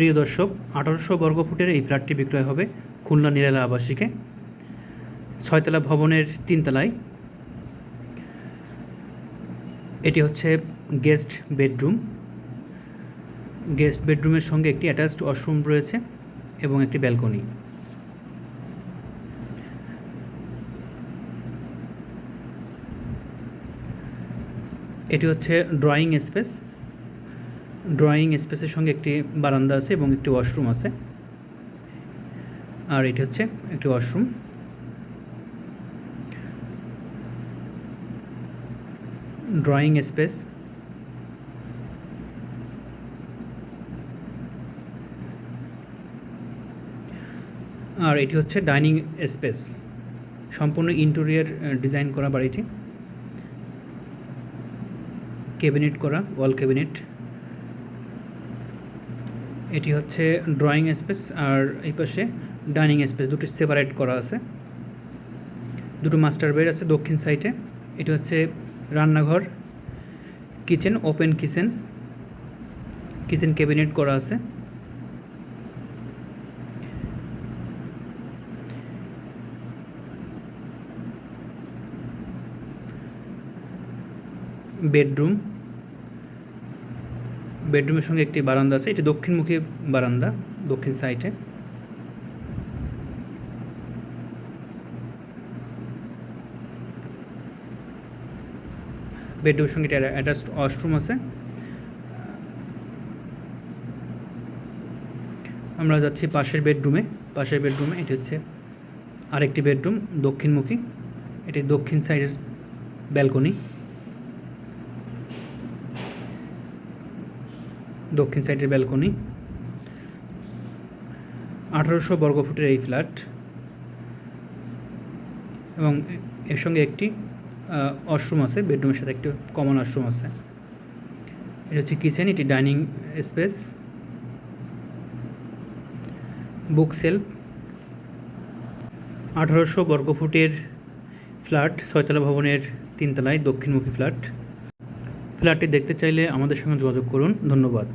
প্রিয় দর্শক, আঠারোশো বর্গফুটের এই ফ্ল্যাটটি বিক্রয় হবে খুলনা নিরালা আবাসিকে। ছয়তলা ভবনের তিনতলায়। এটি হচ্ছে গেস্ট বেডরুম। গেস্ট বেডরুমের সঙ্গে একটি অ্যাটাচড ওয়াশরুম রয়েছে এবং একটি ব্যালকনি। এটি হচ্ছে ড্রয়িং স্পেস। ড্রয়িং স্পেসের সঙ্গে একটি বারান্দা আছে এবং একটি ওয়াশরুম আছে। আর এটি হচ্ছে একটি ওয়াশরুম ড্রয়িং স্পেস আর এটি হচ্ছে ডাইনিং স্পেস সম্পূর্ণ ইন্টেরিয়ার ডিজাইন করা বাড়িটি। ক্যাবিনেট করা ওয়াল ক্যাবিনেট এটি হচ্ছে ড্রয়িং স্পেস আর এই পাশে ডাইনিং স্পেস দুটো সেপারেট করা আছে। দুটো মাস্টার বেড আছে দক্ষিণ সাইডে এটি হচ্ছে রান্নাঘর kitchen open kitchen kitchen cabinet করা আছে। বেডরুম বেডরুমের সঙ্গে একটি বারান্দা আছে, এটি দক্ষিণমুখী বারান্দা, দক্ষিণ সাইডে। বেডরুমের সঙ্গে অ্যাটাচড ওয়াশরুম আছে। আমরা যাচ্ছি পাশের বেডরুমে পাশের বেডরুমে, এটি হচ্ছে আরেকটি বেডরুম, দক্ষিণমুখী। এটি দক্ষিণ সাইডের ব্যালকনি। দক্ষিণ সাইডের ব্যালকনি। আঠারোশো বর্গফুটের এই ফ্ল্যাট। এবং এর সঙ্গে একটি ওয়াশরুম আছে, বেডরুমের সাথে একটি কমন ওয়াশরুম আছে। এটা হচ্ছে কিচেন, এটি ডাইনিং স্পেস। বুক সেলফ। আঠারোশো বর্গফুটের ফ্ল্যাট, ছয়তলা ভবনের তিনতলায় দক্ষিণমুখী ফ্ল্যাট। ফ্ল্যাটটি দেখতে চাইলে আমাদের সঙ্গে যোগাযোগ করুন। ধন্যবাদ।